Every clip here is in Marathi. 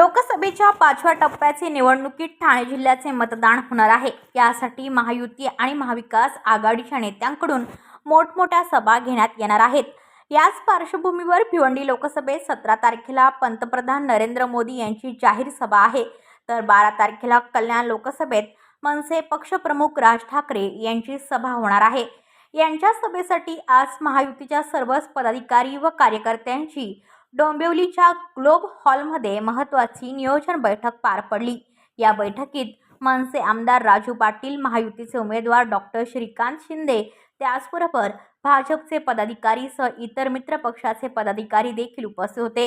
लोकसभेच्या पाचव्या टप्प्याचे निवडणुकीत ठाणे जिल्ह्याचे मतदान होणार आहे. यासाठी महायुती आणि महाविकास आघाडीच्या नेत्यांकडून मोठमोठ्या सभा घेण्यात येणार आहेत. याच पार्श्वभूमीवर भिवंडी लोकसभेत सतरा तारखेला पंतप्रधान नरेंद्र मोदी यांची जाहीर सभा आहे. तर बारा तारखेला कल्याण लोकसभेत मनसे पक्षप्रमुख राज ठाकरे यांची सभा होणार आहे. यांच्या सभेसाठी आज महायुतीच्या सर्वच पदाधिकारी व कार्यकर्त्यांची डोंबिवलीच्या ग्लोब हॉलमध्ये महत्त्वाची नियोजन बैठक पार पडली. या बैठकीत मनसे आमदार राजू पाटील महायुतीचे उमेदवार डॉक्टर श्रीकांत शिंदे त्याचबरोबर भाजपचे पदाधिकारी सह इतर मित्रपक्षाचे पदाधिकारी देखील उपस्थित होते.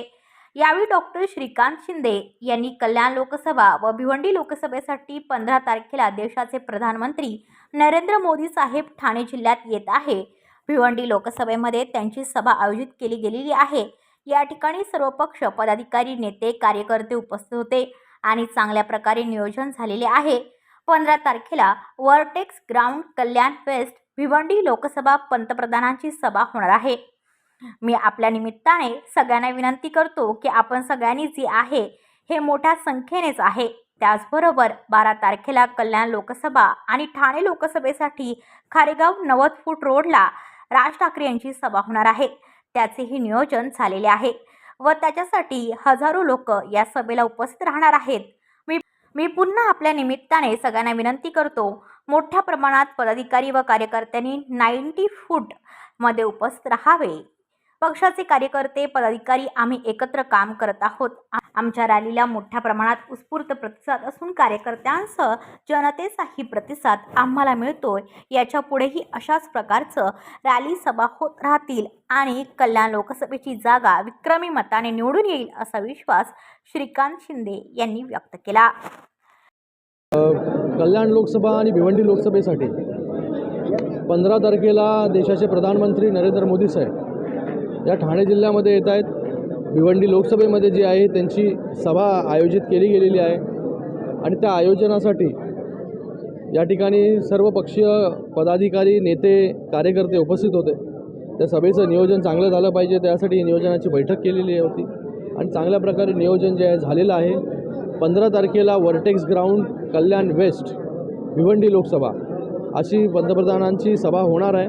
यावेळी डॉक्टर श्रीकांत शिंदे यांनी कल्याण लोकसभा व भिवंडी लोकसभेसाठी पंधरा तारखेला देशाचे प्रधानमंत्री नरेंद्र मोदी साहेब ठाणे जिल्ह्यात येत आहे. भिवंडी लोकसभेमध्ये त्यांची सभा आयोजित केली गेलेली आहे. या ठिकाणी सर्व पक्ष पदाधिकारी नेते कार्यकर्ते उपस्थित होते आणि चांगल्या प्रकारे नियोजन झालेले आहे. पंधरा तारखेला vertex ground Kalyan west Bhiwandi Lok Sabha पंतप्रधानांची सभा होणार आहे. मी आपल्या निमित्ताने सगळ्यांना विनंती करतो की आपण सगळ्यांनी जे आहे हे मोठ्या संख्येनेच आहे. त्याचबरोबर बारा तारखेला कल्याण लोकसभा आणि ठाणे लोकसभेसाठी खारेगाव नव्वद फूट रोडला राज ठाकरे यांची सभा होणार आहे. त्याचेही नियोजन झालेले आहे व त्याच्यासाठी हजारो लोक या सभेला उपस्थित राहणार आहेत. मी मी पुन्हा आपल्या निमित्ताने सगळ्यांना विनंती करतो मोठ्या प्रमाणात पदाधिकारी व कार्यकर्त्यांनी नाईन्टी फूटमध्ये उपस्थित राहावे. पक्षाचे कार्यकर्ते पदाधिकारी आम्ही एकत्र काम करत आहोत. आमच्या रॅलीला मोठ्या प्रमाणात उत्स्फूर्त प्रतिसाद असून कार्यकर्त्यांसह जनतेचाही प्रतिसाद आम्हाला मिळतोय. याच्या पुढेही अशाच प्रकारचं रॅली सभा होत राहतील आणि कल्याण लोकसभेची जागा विक्रमी मताने निवडून येईल असा विश्वास श्रीकांत शिंदे यांनी व्यक्त केला. कल्याण लोकसभा आणि भिवंडी लोकसभेसाठी पंधरा तारखेला देशाचे प्रधानमंत्री नरेंद्र मोदी साहेब या ठाणे जिल्ह्यामध्ये येत आहेत. भिवंडी लोकसभेमध्ये जी आहे त्यांची सभा आयोजित केली गेलेली आहे. आणि त्या आयोजनासाठी या ठिकाणी सर्व पक्षीय पदाधिकारी नेते कार्यकर्ते उपस्थित होते. त्या सभेचं नियोजन चांगलं झालं पाहिजे. त्यासाठी नियोजनाची बैठक केलेली होती. आणि चांगल्या प्रकारे नियोजन जे आहे झालेलं आहे. पंधरा तारखेला vertex ground Kalyan west Bhiwandi Lok Sabha अशी पंतप्रधानांची सभा होणार आहे.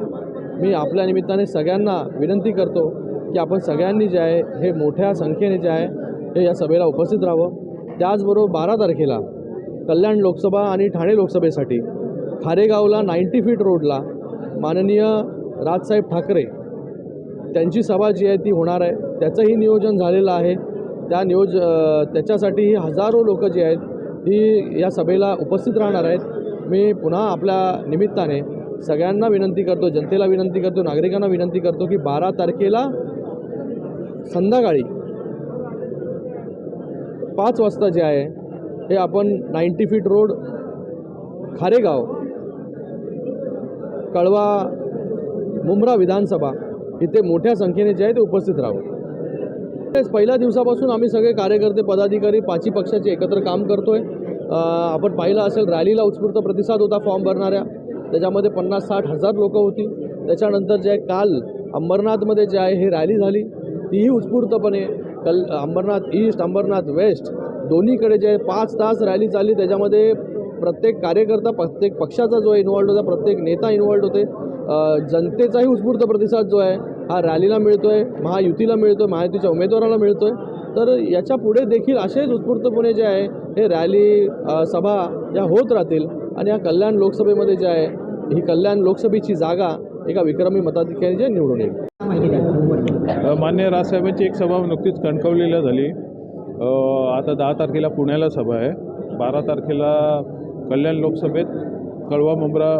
मी आपल्या निमित्ताने सगळ्यांना विनंती करतो की आपण सगळ्यांनी जे आहे हे मोठ्या संख्येने जे आहे हे या सभेला उपस्थित राहावं. त्याचबरोबर बारा तारखेला कल्याण लोकसभा आणि ठाणे लोकसभेसाठी खारेगावला नाईन्टी फीट रोडला माननीय राजसाहेब ठाकरे त्यांची सभा जी आहे ती होणार आहे. त्याचंही नियोजन झालेलं आहे. त्या नियोज त्याच्यासाठी त्याच्यासाठीही हजारो लोक जी आहेत ही या सभेला उपस्थित राहणार आहेत. मी पुन्हा आपल्या निमित्ताने सगळ्यांना विनंती करतो जनतेला विनंती करतो नागरिकांना विनंती करतो की बारा तारखेला संध्याकाळी पाच वाजता जे आहे हे आपण नाईन्टी फीट रोड खारेगाव कळवा मुंब्रा विधानसभा इथे मोठ्या संख्येने जे आहे ते उपस्थित राहू. तेच पहिल्या दिवसापासून आम्ही सगळे कार्यकर्ते पदाधिकारी पाचही पक्षाचे एकत्र काम करतोय. आपण पाहिलं असेल रॅलीला उत्स्फूर्त प्रतिसाद होता फॉर्म भरणाऱ्या. त्याच्यामध्ये पन्नास साठ हजार लोकं होती. त्याच्यानंतर जे आहे काल अंबरनाथमध्ये जे आहे हे रॅली झाली. तीही उत्स्फूर्तपणे कल अंबरनाथ ईस्ट अंबरनाथ वेस्ट दोन्हीकडे जे पाच तास रॅली चालली त्याच्यामध्ये प्रत्येक कार्यकर्ता प्रत्येक पक्षाचा जो इन्वॉल्ड होता प्रत्येक नेता इन्वॉल्ड होते. जनतेचाही उत्स्फूर्त प्रतिसाद जो आहे हा रॅलीला मिळतो आहे महायुतीला मिळतो आहे महायुतीच्या उमेदवाराला मिळतो आहे तर याच्यापुढे देखील असेच उत्स्फूर्तपणे जे आहे हे रॅली सभा या होत राहतील. आणि या कल्याण लोकसभेमध्ये जे आहे ही कल्याण लोकसभेची जागा एका विक्रमी मताधिकारीच्या निवडून येईल. मान्य राजसाहेबांची एक सभा नुकतीच कणकवलीला झाली. आता दहा तारखेला पुण्याला सभा आहे. बारा तारखेला कल्याण लोकसभेत कळवा मुंब्रा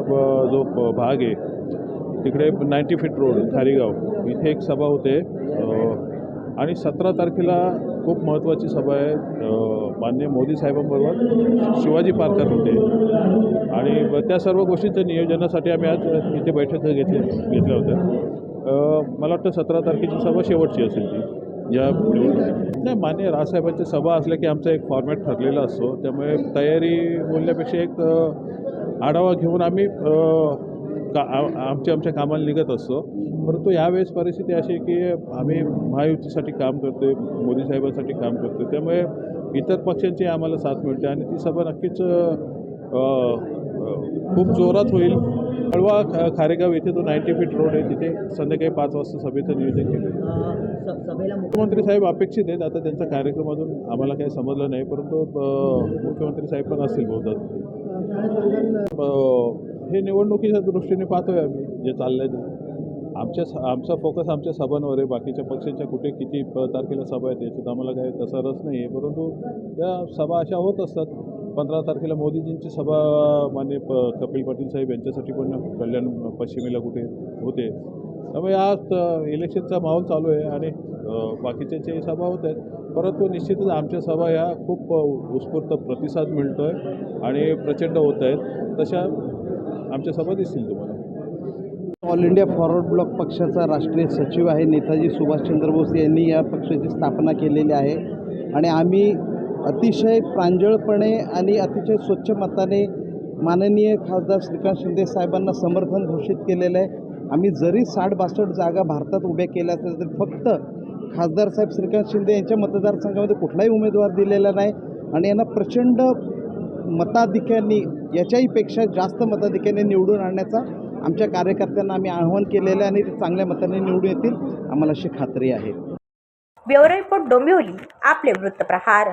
जो भाग आहे तिकडे नाईन्टी फीट रोड खारीगाव इथे एक सभा होते. आणि सतरा तारखेला खूप महत्त्वाची सभा आहे. मान्य मोदी साहेबांबरोबर शिवाजी पार्कात होते. आणि त्या सर्व गोष्टींच्या नियोजनासाठी आम्ही आज इथे बैठक घेतली घेतल्या होत्या. मला वाटतं सतरा तारखेची सभा शेवटची असेल ती या नाही मान्य राजसाहेबांची सभा असल्या की आमचा एक फॉर्मॅट ठरलेला असतो. त्यामुळे तयारी बोलण्यापेक्षा एक आढावा घेऊन आम्ही का आमच्या आमच्या कामाला निघत असतो. परंतु यावेळेस परिस्थिती अशी आहे की आम्ही महायुतीसाठी काम करतो आहे मोदी साहेबांसाठी काम करतो त्यामुळे इतर पक्षांची आम्हाला साथ मिळते आणि ती सभा नक्कीच खूप जोरात होईल. कळवा ख- खारेगाव येथे जो नाईन्टी फीट रोड आहे. तिथे संध्याकाळी पाच वाजता सभेचं नियोजन केलं मुख्यमंत्री साहेब अपेक्षित आहेत. आता त्यांचा कार्यक्रम अजून आम्हाला काही समजलं नाही. परंतु मुख्यमंत्री साहेब पण असतील बहुधा हे निवडणुकीच्या दृष्टीने पाहतोय आम्ही जे चाललंय ते. आमच्या आमचा फोकस आमच्या सभांवर आहे. बाकीच्या पक्षांच्या कुठे किती तारखेला सभा आहेत याच्यात आम्हाला काही तसा रस नाही आहे परंतु या सभा अशा होत असतात. पंधरा तारखेला मोदीजींची सभा मान्य प कपिल पाटील साहेब यांच्यासाठी पण कल्याण पश्चिमेला कुठे होते. त्यामुळे आज इलेक्शनचा माहोल चालू आहे आणि बाकीच्या जे सभा होत आहेत परंतु निश्चितच आमच्या सभा ह्या खूप उत्स्फूर्त प्रतिसाद मिळतो आहे आणि प्रचंड होत आहेत. तशा आमच्या सभा दिसतील तुम्हाला. ऑल इंडिया फॉरवर्ड ब्लॉक पक्षाचा राष्ट्रीय सचिव आहे नेताजी सुभाषचंद्र बोस यांनी या पक्षाची स्थापना केलेली आहे. आणि आम्ही अतिशय प्रांजळपणे आणि अतिशय स्वच्छ मताने माननीय खासदार श्रीकांत शिंदे साहेबांना समर्थन घोषित केलेलं आहे. आम्ही जरी साठ बासष्ट जागा भारतात उभ्या केल्या असल्या तरी फक्त खासदार साहेब श्रीकांत शिंदे यांच्या मतदारसंघामध्ये कुठलाही उमेदवार दिलेला नाही आणि यांना प्रचंड मताधिक्यांनी याच्याहीपेक्षा जास्त मताधिक्याने निवडून आणण्याचा आमच्या कार्यकर्त्यांना आम्ही आवाहन केलेलं आहे आणि ते चांगल्या मताने निवडून येतील. आम्हाला अशी खात्री आहे. ब्युरो रिपोर्ट डोंबिवली आपले वृत्तप्रहार.